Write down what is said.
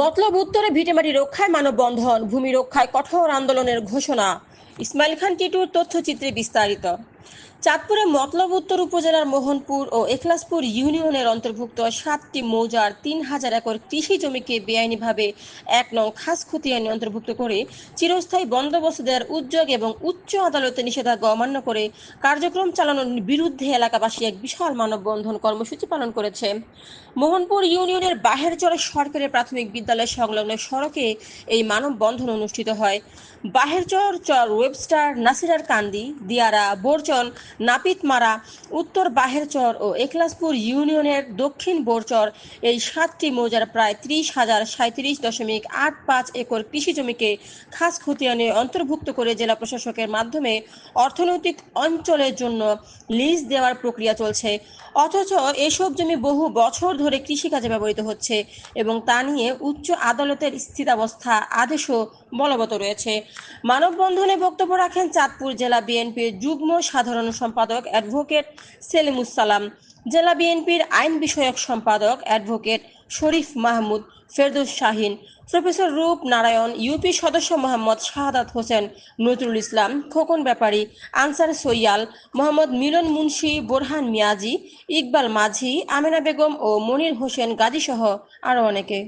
মতলব উত্তরে ভিটেমাটি রক্ষায় মানববন্ধন, ভূমি রক্ষায় কঠোর আন্দোলনের ঘোষণা। ইসমাইল খান, টিটুর তথ্যচিত্রে বিস্তারিত। চাঁদপুরে মতলব উত্তর উপজেলার মোহনপুর ও এখলাসপুর ইউনিয়নের অন্তর্ভুক্ত সাতটি মৌজার তিন হাজার একর কৃষি জমিকে বেআইনিভাবে এক নং খাস খতিয়ানে অন্তর্ভুক্ত করে চিরস্থায়ী বন্দোবস্ত দেওয়ার উদ্যোগ এবং উচ্চ আদালতে নিষেধাজ্ঞা অমান্য করে কার্যক্রম চালানোর বিরুদ্ধে এলাকাবাসী এক বিশাল মানববন্ধন কর্মসূচি পালন করেছে। মোহনপুর ইউনিয়নের বাহেরচরে সরকারি প্রাথমিক বিদ্যালয় সংলগ্ন সড়কে এই মানববন্ধন অনুষ্ঠিত হয়। বাহেরচর চর ওয়েবস্টার নাসিরার কান্দি, দিয়ারা বোরচন নাপিতমারা উত্তর বাহেরচর ও একলাসপুর ইউনিয়নের দক্ষিণ বোরচর এই সাতটি মৌজার প্রায় ত্রিশ হাজার সাঁত্রিশ দশমিক আট পাঁচ একর কৃষি জমিকে খাস খতিয়ানে অন্তর্ভুক্ত করে জেলা প্রশাসকের মাধ্যমে অর্থনৈতিক অঞ্চলের জন্য লিজ দেওয়ার প্রক্রিয়া চলছে। অথচ এসব জমি বহু বছর ধরে কৃষিকাজে ব্যবহৃত হচ্ছে এবং তা নিয়ে উচ্চ আদালতের স্থিতাবস্থা আদেশও বলবৎ রয়েছে। মানববন্ধনে বক্তব্য রাখেন চাঁদপুর জেলা বিএনপির যুগ্ম সাধারণ সম্পাদক অ্যাডভোকেট সেলিমুসালাম জেলা বিএনপির আইন বিষয়ক সম্পাদক advocate Sharif Mahmud, Ferdous Shahin, professor Rup Narayan, UP সদস্য মোহাম্মদ শাহাদাত হোসেন, নজরুল ইসলাম, খোকন ব্যাপারী, আনসার সৈয়াল, মোহাম্মদ মিলন মুন্সি, বোরহান মিয়াজি, ইকবাল মাঝি, আমেনা বেগম ও মনির হোসেন গাজী সহ আরও অনেকে।